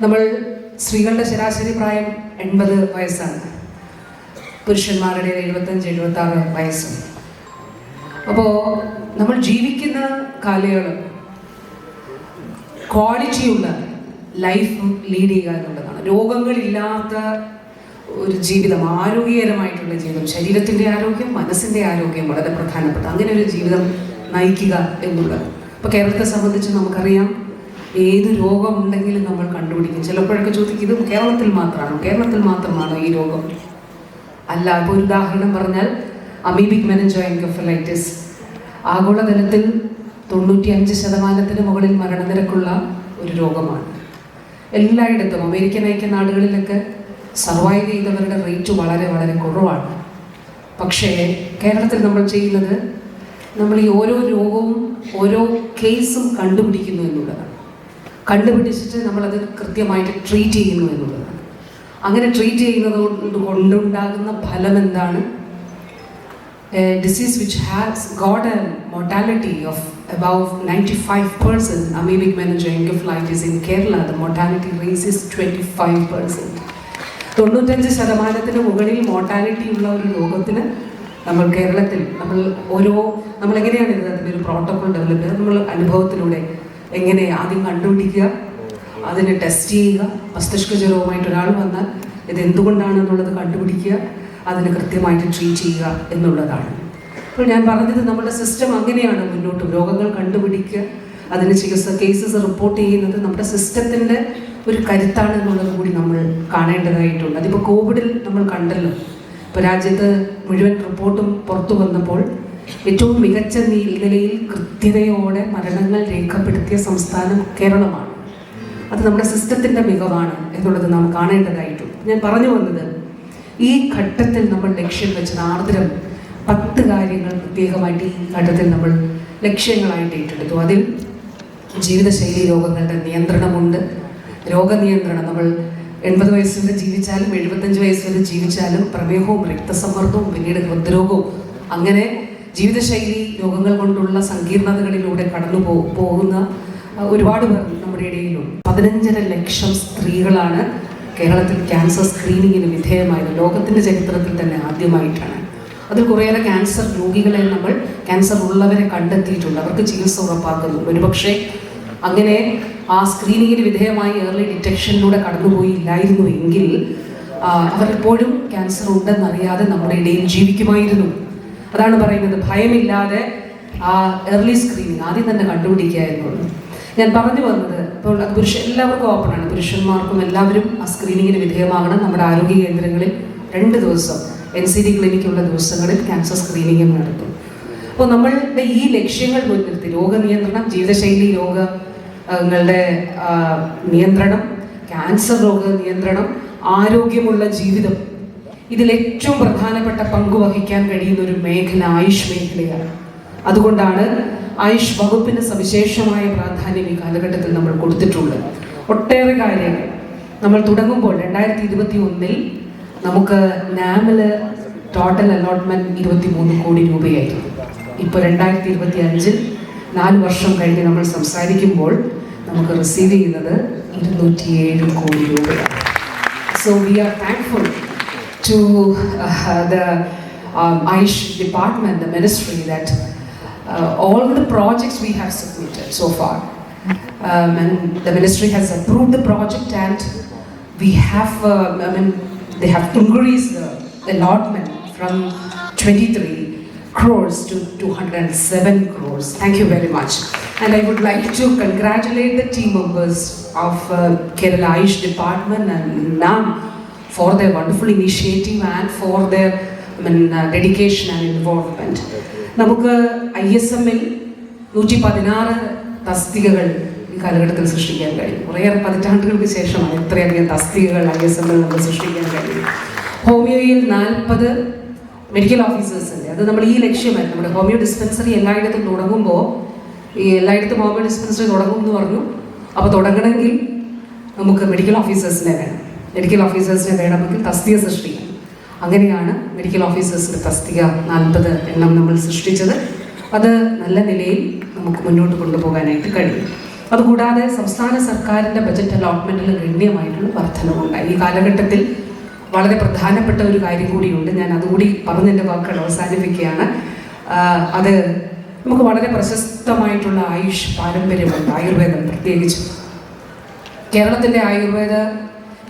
നമ്മൾ സ്ത്രീകളുടെ ശരാശരി പ്രായം എൺപത് വയസ്സാണ്. പുരുഷന്മാരുടെ എഴുപത്തഞ്ച് എഴുപത്തി ആറ് വയസ്സും. അപ്പോൾ നമ്മൾ ജീവിക്കുന്ന കാലയളവ് ക്വാളിറ്റിയുള്ള ലൈഫ് ലീഡ് ചെയ്യുക എന്നുള്ളതാണ്. രോഗങ്ങളില്ലാത്ത ഒരു ജീവിതം ആരോഗ്യകരമായിട്ടുള്ള ജീവിതം ശരീരത്തിന്റെ ആരോഗ്യം മനസ്സിന്റെ ആരോഗ്യം വളരെ പ്രധാനപ്പെട്ട അങ്ങനെ ഒരു ജീവിതം നയിക്കുക എന്നുള്ളത്. ഇപ്പോൾ കേരളത്തെ സംബന്ധിച്ച് നമുക്കറിയാം ഏത് രോഗമുണ്ടെങ്കിലും നമ്മൾ കണ്ടുപിടിക്കും. ചിലപ്പോഴൊക്കെ ചോദിക്കും ഇത് കേരളത്തിൽ മാത്രമാണോ കേരളത്തിൽ മാത്രമാണോ ഈ രോഗം? അല്ല ഇപ്പോൾ ഒരു ഉദാഹരണം പറഞ്ഞാൽ അമീബിക് മെനഞ്ചോ എൻകഫലൈറ്റിസ് ആഗോളതലത്തിൽ തൊണ്ണൂറ്റി അഞ്ച് ശതമാനത്തിന് മുകളിൽ മരണനിരക്കുള്ള ഒരു രോഗമാണ്. എല്ലായിടത്തും അമേരിക്കൻ ഐക്യ നാടുകളിലൊക്കെ സർവൈവ് ചെയ്തവരുടെ റേറ്റ് വളരെ വളരെ കുറവാണ്. പക്ഷേ കേരളത്തിൽ നമ്മൾ ചെയ്യുന്നത് നമ്മൾ ഈ ഓരോ രോഗവും ഓരോ കേസും കണ്ടുപിടിക്കുന്നു എന്നുള്ളതാണ്. കണ്ടുപിടിച്ചിട്ട് നമ്മളത് കൃത്യമായിട്ട് ട്രീറ്റ് ചെയ്യുന്നു എന്നുള്ളതാണ്. അങ്ങനെ ട്രീറ്റ് ചെയ്യുന്നത് കൊണ്ട് കൊണ്ടുണ്ടാകുന്ന ഫലം എന്താണ്? Disease which has got a mortality of about 95% amoebic in in Kerala, the mortality rate is 25%. തൊണ്ണൂറ്റഞ്ച് ശതമാനത്തിന് മുകളിൽ മോർട്ടാലിറ്റി ഉള്ള ഒരു രോഗത്തിന് നമ്മൾ കേരളത്തിൽ നമ്മൾ ഓരോ നമ്മൾ എങ്ങനെയാണ് ഇത് ഒരു പ്രോട്ടോകോൾ ഡെവലപ്പ് ചെയ്യുന്നത്? നമ്മൾ അനുഭവത്തിലൂടെ എങ്ങനെ ആദ്യം കണ്ടുപിടിക്കുക അതിനെ ടെസ്റ്റ് ചെയ്യുക മസ്തിഷ്ക ജ്വരവുമായിട്ട് ഒരാൾ വന്നാൽ ഇത് എന്തുകൊണ്ടാണെന്നുള്ളത് കണ്ടുപിടിക്കുക അതിനെ കൃത്യമായിട്ട് ട്രീറ്റ് ചെയ്യുക എന്നുള്ളതാണ്. അപ്പോൾ ഞാൻ പറഞ്ഞത് നമ്മുടെ സിസ്റ്റം അങ്ങനെയാണ് മുന്നോട്ട് രോഗങ്ങൾ കണ്ടുപിടിക്കുക അതിന് ചികിത്സ കേസസ് റിപ്പോർട്ട് ചെയ്യുന്നത് നമ്മുടെ സിസ്റ്റത്തിന്റെ ഒരു കരുത്താണ് എന്നുള്ളത് കൂടി നമ്മൾ കാണേണ്ടതായിട്ടുണ്ട്. അതിപ്പോൾ കോവിഡിൽ നമ്മൾ കണ്ടല്ലോ. ഇപ്പോൾ രാജ്യത്ത് മുഴുവൻ റിപ്പോർട്ടും പുറത്തു വന്നപ്പോൾ ഏറ്റവും മികച്ച നിലയിൽ കൃത്യതയോടെ മരണങ്ങൾ രേഖപ്പെടുത്തിയ സംസ്ഥാനം കേരളമാണ്. അത് നമ്മുടെ സിസ്റ്റത്തിന്റെ മികവാണ് എന്നുള്ളത് നാം കാണേണ്ടതായിട്ടുണ്ട്. ഞാൻ പറഞ്ഞു വന്നത് ഈ ഘട്ടത്തിൽ നമ്മൾ ലക്ഷ്യം വെച്ചത് ആർദ്രം പത്ത് കാര്യങ്ങൾ പ്രത്യേകമായിട്ട് ഈ ഘട്ടത്തിൽ നമ്മൾ ലക്ഷ്യങ്ങളായിട്ട് ഏറ്റെടുത്തു. അതിൽ ജീവിതശൈലി രോഗങ്ങളുടെ നിയന്ത്രണമുണ്ട്. രോഗനിയന്ത്രണം നമ്മൾ എൺപത് വയസ്സ് വരെ ജീവിച്ചാലും എഴുപത്തഞ്ച് വയസ്സ് വരെ ജീവിച്ചാലും പ്രമേഹവും രക്തസമ്മർദ്ദവും പിന്നീട് ഹൃദ്രോഗവും അങ്ങനെ ജീവിതശൈലി രോഗങ്ങൾ കൊണ്ടുള്ള സങ്കീർണതകളിലൂടെ കടന്നു പോ പോകുന്ന ഒരുപാട് പേർ നമ്മുടെ ഇടയിലുണ്ട്. പതിനഞ്ചര ലക്ഷം സ്ത്രീകളാണ് കേരളത്തിൽ ക്യാൻസർ സ്ക്രീനിങ്ങിന് വിധേയമായത്. ലോകത്തിന്റെ ചരിത്രത്തിൽ തന്നെ ആദ്യമായിട്ടാണ്. അതിൽ കുറേയേറെ ക്യാൻസർ രോഗികളെ നമ്മൾ ക്യാൻസർ ഉള്ളവരെ കണ്ടെത്തിയിട്ടുണ്ട്. അവർക്ക് ചികിത്സ ഉറപ്പാക്കുന്നു. ഒരുപക്ഷെ അങ്ങനെ ആ സ്ക്രീനിങ്ങിന് വിധേയമായി ഏർലി ഡിറ്റക്ഷനിലൂടെ കടന്നുപോയില്ലായിരുന്നു എങ്കിൽ എപ്പോഴും ക്യാൻസർ ഉണ്ടെന്നറിയാതെ നമ്മുടെ ഇടയിൽ ജീവിക്കുമായിരുന്നു. അതാണ് പറയുന്നത്. ഭയമില്ലാതെ ആ എർലി സ്ക്രീനിങ് ആദ്യം തന്നെ കണ്ടുപിടിക്കുക എന്നുള്ളത്. ഞാൻ പറഞ്ഞു വന്നത് ഇപ്പോൾ പുരുഷ എല്ലാവർക്കും ഓപ്പണാണ് പുരുഷന്മാർക്കും എല്ലാവരും ആ സ്ക്രീനിങ്ങിന് വിധേയമാകണം. നമ്മുടെ ആരോഗ്യ കേന്ദ്രങ്ങളിൽ രണ്ട് ദിവസം എൻ സി ഡി ക്ലിനിക്കുള്ള ദിവസങ്ങളിൽ ക്യാൻസർ സ്ക്രീനിങ്ങും നടത്തും. അപ്പോൾ നമ്മളുടെ ഈ ലക്ഷ്യങ്ങൾ മുൻനിർത്തി രോഗനിയന്ത്രണം ജീവിതശൈലി രോഗങ്ങളുടെ നിയന്ത്രണം ക്യാൻസർ രോഗ നിയന്ത്രണം ആരോഗ്യമുള്ള ജീവിതം ഇതിൽ ഏറ്റവും പ്രധാനപ്പെട്ട പങ്ക് വഹിക്കാൻ കഴിയുന്ന ഒരു മേഖല ആയുഷ് മേഖലയാണ്. അതുകൊണ്ടാണ് ആയുഷ് വകുപ്പിന് സവിശേഷമായ പ്രാധാന്യം ഈ കാലഘട്ടത്തിൽ നമ്മൾ കൊടുത്തിട്ടുള്ളത്. ഒട്ടേറെ കാര്യങ്ങൾ. നമ്മൾ തുടങ്ങുമ്പോൾ രണ്ടായിരത്തി ഇരുപത്തി ഒന്നിൽ നമുക്ക് നാമിൽ ടോട്ടൽ അലോട്ട്മെന്റ് ഇരുപത്തി മൂന്ന് കോടി രൂപയായിരുന്നു. ഇപ്പോൾ രണ്ടായിരത്തി ഇരുപത്തി അഞ്ചിൽ നാല് വർഷം കഴിഞ്ഞ് നമ്മൾ സംസാരിക്കുമ്പോൾ നമുക്ക് റിസീവ് ചെയ്യുന്നത് ഇരുന്നൂറ്റിയേഴ് കോടി രൂപയാണ്. So we are thankful to uh, the um, Aish department, the ministry, that uh, all the projects we have submitted so far, um, and the ministry has approved the project, and we have, uh, I mean, they have increased the allotment from 23 crores to 207 crores. Thank you very much. And I would like to congratulate the team members of uh, Kerala Aish Department and NAM for their wonderful initiative and for their I mean, uh, dedication and involvement. നമുക്ക് I S എമ്മിൽ നൂറ്റി പതിനാറ് തസ്തികകൾ ഈ കാലഘട്ടത്തിൽ സൃഷ്ടിക്കാൻ കഴിയും. കുറേയേറെ പതിറ്റാണ്ടുകൾക്ക് ശേഷമാണ് ഇത്രയധികം തസ്തികകൾ ഐ എസ് എമ്മിൽ നമുക്ക് സൃഷ്ടിക്കാൻ കഴിയും ഹോമിയോയിൽ നാൽപ്പത് മെഡിക്കൽ ഓഫീസേഴ്സിന്റെ അത് നമ്മൾ ഈ ലക്ഷ്യമായിരുന്നു. നമ്മുടെ ഹോമിയോ ഡിസ്പെൻസറി എല്ലായിടത്തും തുടങ്ങുമ്പോൾ ഈ എല്ലായിടത്തും ഹോമിയോ ഡിസ്പെൻസറി തുടങ്ങും എന്ന് പറഞ്ഞു. അപ്പോൾ തുടങ്ങണമെങ്കിൽ നമുക്ക് മെഡിക്കൽ ഓഫീസേഴ്സിനെ വേണം. മെഡിക്കൽ ഓഫീസേഴ്സിനെ വേണമെങ്കിൽ തസ്തിക സൃഷ്ടിക്കാം. അങ്ങനെയാണ് മെഡിക്കൽ ഓഫീസേഴ്സിന്റെ തസ്തിക നാൽപ്പത് എണ്ണം നമ്മൾ സൃഷ്ടിച്ചത്. അത് നല്ല നിലയിൽ നമുക്ക് മുന്നോട്ട് കൊണ്ടുപോകാനായിട്ട് കഴിയും. അതുകൂടാതെ സംസ്ഥാന സർക്കാരിന്റെ ബജറ്റ് അലോട്ട്മെന്റിൽ ഗണ്യമായിട്ടുള്ള വർധനവുണ്ടായി ഈ കാലഘട്ടത്തിൽ വളരെ പ്രധാനപ്പെട്ട ഒരു കാര്യം കൂടിയുണ്ട്. ഞാൻ അതുകൂടി പറഞ്ഞതിന്റെ വാക്കുകൾ അവസാനിപ്പിക്കുകയാണ്. അത് നമുക്ക് വളരെ പ്രശസ്തമായിട്ടുള്ള ആയുഷ് പാരമ്പര്യമുണ്ട്. ആയുർവേദം പ്രത്യേകിച്ച്. കേരളത്തിന്റെ ആയുർവേദ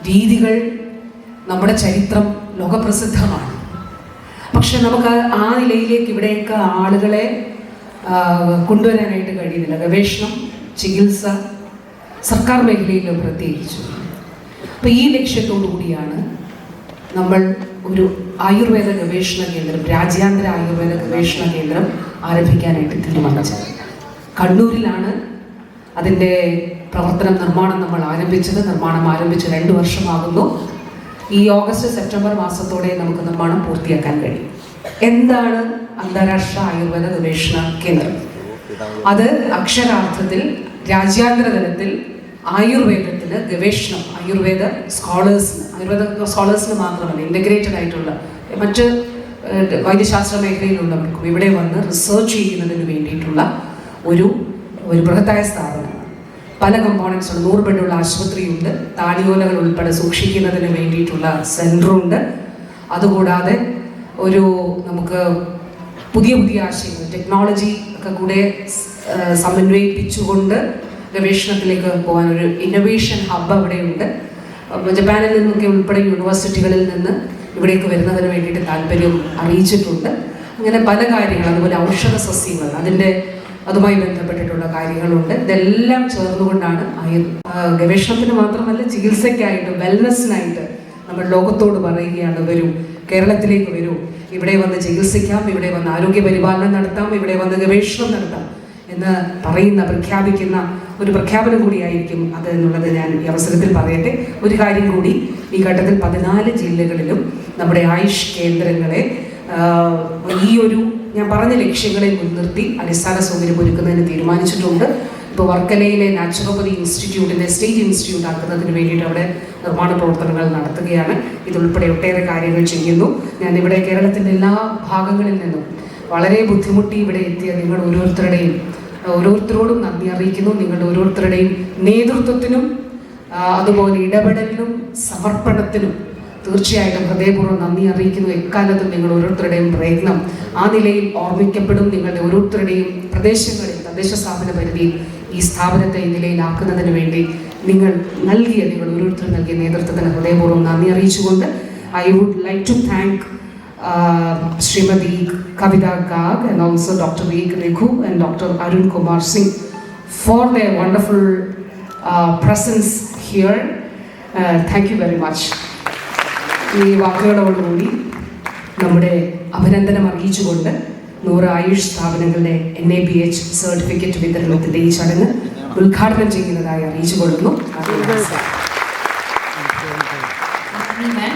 രീതികൾ നമ്മുടെ ചരിത്രം ലോകപ്രസിദ്ധമാണ്. പക്ഷെ നമുക്ക് ആ നിലയിലേക്ക് ഇവിടെയൊക്കെ ആളുകളെ കൊണ്ടുവരാനായിട്ട് കഴിയുന്നില്ല. ഗവേഷണം ചികിത്സ സർക്കാർ മേഖലയിലും പ്രത്യേകിച്ചു. അപ്പോൾ ഈ ലക്ഷ്യത്തോടു കൂടിയാണ് നമ്മൾ ഒരു ആയുർവേദ ഗവേഷണ കേന്ദ്രം രാജ്യാന്തര ആയുർവേദ ഗവേഷണ കേന്ദ്രം ആരംഭിക്കാനായിട്ട് തീരുമാനിച്ചത്. കണ്ണൂരിലാണ് അതിന്റെ പ്രവർത്തനം നിർമ്മാണം നമ്മൾ ആരംഭിച്ചത് നിർമ്മാണം ആരംഭിച്ച് രണ്ട് വർഷമാകുന്നു. ഈ ഓഗസ്റ്റ് സെപ്റ്റംബർ മാസത്തോടെ നമുക്ക് നിർമ്മാണം പൂർത്തിയാക്കാൻ കഴിയും. എന്താണ് അന്താരാഷ്ട്ര ആയുർവേദ ഗവേഷണ കേന്ദ്രം? അത് അക്ഷരാർത്ഥത്തിൽ രാജ്യാന്തര തലത്തിൽ ആയുർവേദത്തിന് ഗവേഷണം ആയുർവേദ സ്കോളേഴ്സിന് ആയുർവേദ സ്കോളേഴ്സിന് മാത്രമല്ല ഇന്റഗ്രേറ്റഡ് ആയിട്ടുള്ള മറ്റ് വൈദ്യശാസ്ത്ര മേഖലയിലുള്ളവർക്കും ഇവിടെ വന്ന് റിസർച്ച് ചെയ്യുന്നതിന് വേണ്ടിയിട്ടുള്ള ഒരു ഒരു ബൃഹത്തായ സ്ഥാപനമാണ് പല കമ്പോണൻസ് ഉണ്ട്. നൂറ് ബെഡുള്ള ആശുപത്രിയുണ്ട്. താടിയോലകൾ ഉൾപ്പെടെ സൂക്ഷിക്കുന്നതിന് വേണ്ടിയിട്ടുള്ള സെന്ററുണ്ട് അതുകൂടാതെ ഒരു നമുക്ക് പുതിയ പുതിയ ആശയങ്ങൾ ടെക്നോളജി ഒക്കെ കൂടെ സമന്വയിപ്പിച്ചുകൊണ്ട് ഗവേഷണത്തിലേക്ക് പോകാൻ ഒരു ഇന്നൊവേഷൻ ഹബ്ബ് അവിടെയുണ്ട്. ജപ്പാനിൽ നിന്നൊക്കെ ഉൾപ്പെടെ യൂണിവേഴ്സിറ്റികളിൽ നിന്ന് ഇവിടേക്ക് വരുന്നതിന് വേണ്ടിയിട്ട് താല്പര്യം അറിയിച്ചിട്ടുണ്ട്. അങ്ങനെ പല കാര്യങ്ങൾ അതുപോലെ ഔഷധ സസ്യങ്ങൾ അതിന്റെ അതുമായി ബന്ധപ്പെട്ടിട്ടുള്ള കാര്യങ്ങളുണ്ട്. ഇതെല്ലാം ചേർന്നുകൊണ്ടാണ് ആയുർ ഗവേഷണത്തിന് മാത്രമല്ല ചികിത്സയ്ക്കായിട്ട് വെൽനെസ്സിനായിട്ട് നമ്മൾ ലോകത്തോട് പറയുകയാണ് വരൂ കേരളത്തിലേക്ക് വരൂ. ഇവിടെ വന്ന് ചികിത്സിക്കാം ഇവിടെ വന്ന് ആരോഗ്യ പരിപാലനം നടത്താം ഇവിടെ വന്ന് ഗവേഷണം നടത്താം എന്ന് പറയുന്ന പ്രഖ്യാപിക്കുന്ന ഒരു പ്രഖ്യാപനം കൂടിയായിരിക്കും അത് എന്നുള്ളത് ഞാൻ ഈ അവസരത്തിൽ പറയട്ടെ. ഒരു കാര്യം കൂടി ഈ ഘട്ടത്തിൽ പതിനാല് ജില്ലകളിലും നമ്മുടെ ആയുഷ് കേന്ദ്രങ്ങളെ ഈ ഒരു ഞാൻ പറഞ്ഞ ലക്ഷ്യങ്ങളെ മുൻനിർത്തി അടിസ്ഥാന സൗകര്യം ഒരുക്കുന്നതിന് തീരുമാനിച്ചിട്ടുണ്ട്. ഇപ്പോൾ വർക്കലയിലെ നാച്ചുറോപ്പതി ഇൻസ്റ്റിറ്റ്യൂട്ടിനെ സ്റ്റേറ്റ് ഇൻസ്റ്റിറ്റ്യൂട്ട് ആക്കുന്നതിന് വേണ്ടിയിട്ട് അവിടെ നിർമ്മാണ പ്രവർത്തനങ്ങൾ നടത്തുകയാണ്. ഇതുൾപ്പെടെ ഒട്ടേറെ കാര്യങ്ങൾ ചെയ്യുന്നു. ഞാൻ ഇവിടെ കേരളത്തിന്റെ എല്ലാ ഭാഗങ്ങളിൽ നിന്നും വളരെ ബുദ്ധിമുട്ടി ഇവിടെ എത്തിയ നിങ്ങൾ ഓരോരുത്തരുടെയും ഓരോരുത്തരോടും നന്ദി അറിയിക്കുന്നു. നിങ്ങളുടെ ഓരോരുത്തരുടെയും നേതൃത്വത്തിനും അതുപോലെ ഇടപെടലിനും സമർപ്പണത്തിനും തീർച്ചയായിട്ടും ഹൃദയപൂർവം നന്ദി അറിയിക്കുന്നു. എക്കാലത്തും നിങ്ങൾ ഓരോരുത്തരുടെയും പ്രയത്നം ആ നിലയിൽ ഓർമ്മിക്കപ്പെടും. നിങ്ങളുടെ ഓരോരുത്തരുടെയും പ്രദേശങ്ങളിൽ തദ്ദേശ സ്ഥാപന പരിധിയിൽ ഈ സ്ഥാപനത്തെ ഈ നിലയിലാക്കുന്നതിന് വേണ്ടി നിങ്ങൾ നൽകിയ നിങ്ങൾ ഓരോരുത്തരും നൽകിയ നേതൃത്വത്തിന് ഹൃദയപൂർവം നന്ദി അറിയിച്ചുകൊണ്ട് I would like to thank Shrimati Kavitha gag and also doctor V Raghu and doctor Arun Kumar Singh for the wonderful presence here thank you very much ഈ വാക്കുകളോടുകൂടി നമ്മുടെ അഭിനന്ദനം അറിയിച്ചുകൊണ്ട് നൂറ് ആയുഷ് സ്ഥാപനങ്ങളുടെ N A B H certificate വിതരണത്തിന്റെ ഈ ചടങ്ങ് ഉദ്ഘാടനം ചെയ്യുന്നതായി അറിയിച്ചുകൊള്ളുന്നു. നന്ദി മാം